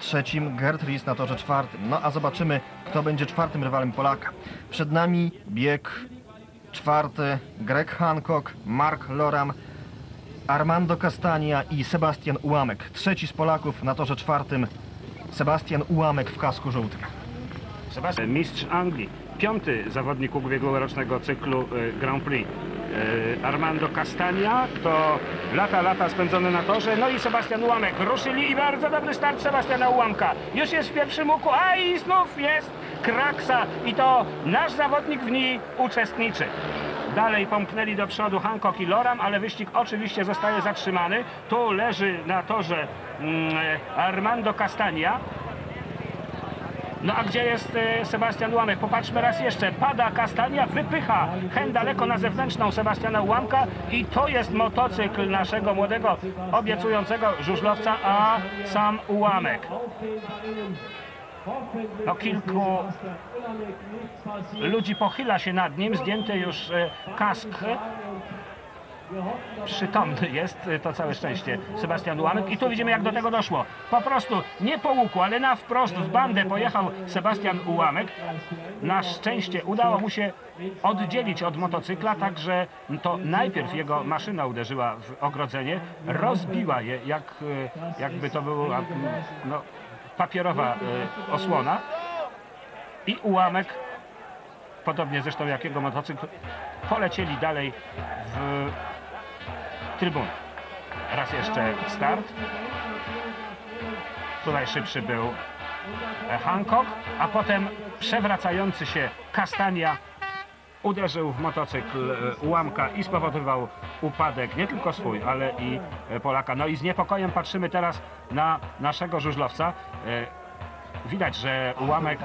trzecim, Gerd Ries na torze czwartym. No a zobaczymy, kto będzie czwartym rywalem Polaka. Przed nami bieg czwarty, Greg Hancock, Mark Loram, Armando Castania i Sebastian Ułamek. Trzeci z Polaków na torze czwartym, Sebastian Ułamek w kasku żółtym. Sebastian, mistrz Anglii, piąty zawodnik ubiegłorocznego cyklu e, Grand Prix. E, Armando Castagna to lata, lata spędzone na torze, no i Sebastian Ułamek. Ruszyli i bardzo dobry start Sebastiana Ułamka. Już jest w pierwszym łuku, a i znów jest kraksa i to nasz zawodnik w niej uczestniczy. Dalej pomknęli do przodu Hancock i Loram, ale wyścig oczywiście zostaje zatrzymany. Tu leży na torze mm, Armando Castagna. No a gdzie jest e, Sebastian Ułamek? Popatrzmy raz jeszcze. Pada Kastania, wypycha hen daleko na zewnętrzną Sebastiana Ułamka i to jest motocykl naszego młodego, obiecującego żużlowca, a sam Ułamek. No kilku ludzi pochyla się nad nim, zdjęty już e, kask. Przytomny jest, e, to całe szczęście, Sebastian Ułamek. I tu widzimy, jak do tego doszło. Po prostu nie po łuku, ale na wprost w bandę pojechał Sebastian Ułamek. Na szczęście udało mu się oddzielić od motocykla, także to najpierw jego maszyna uderzyła w ogrodzenie, rozbiła je, jak, e, jakby to była no, papierowa e, osłona. I ułamek, podobnie zresztą jak jego motocykl, polecieli dalej w trybunę. Raz jeszcze start. Tutaj szybszy był e, Hancock, a potem przewracający się Kastania uderzył w motocykl e, ułamka i spowodował upadek nie tylko swój, ale i e, Polaka. No i z niepokojem patrzymy teraz na naszego żużlowca. Widać, że ułamek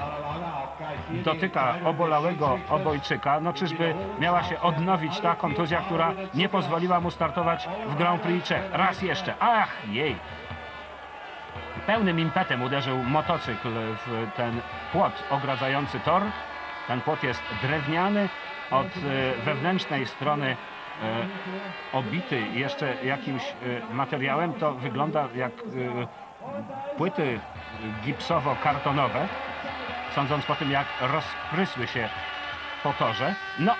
dotyka obolałego obojczyka. No czyżby miała się odnowić ta kontuzja, która nie pozwoliła mu startować w Grand Prix Czech. Raz jeszcze. Ach, jej. Pełnym impetem uderzył motocykl w ten płot ogradzający tor. Ten płot jest drewniany, od e, wewnętrznej strony e, obity jeszcze jakimś e, materiałem. To wygląda jak płyty gipsowo-kartonowe, sądząc po tym, jak rozprysły się po torze. No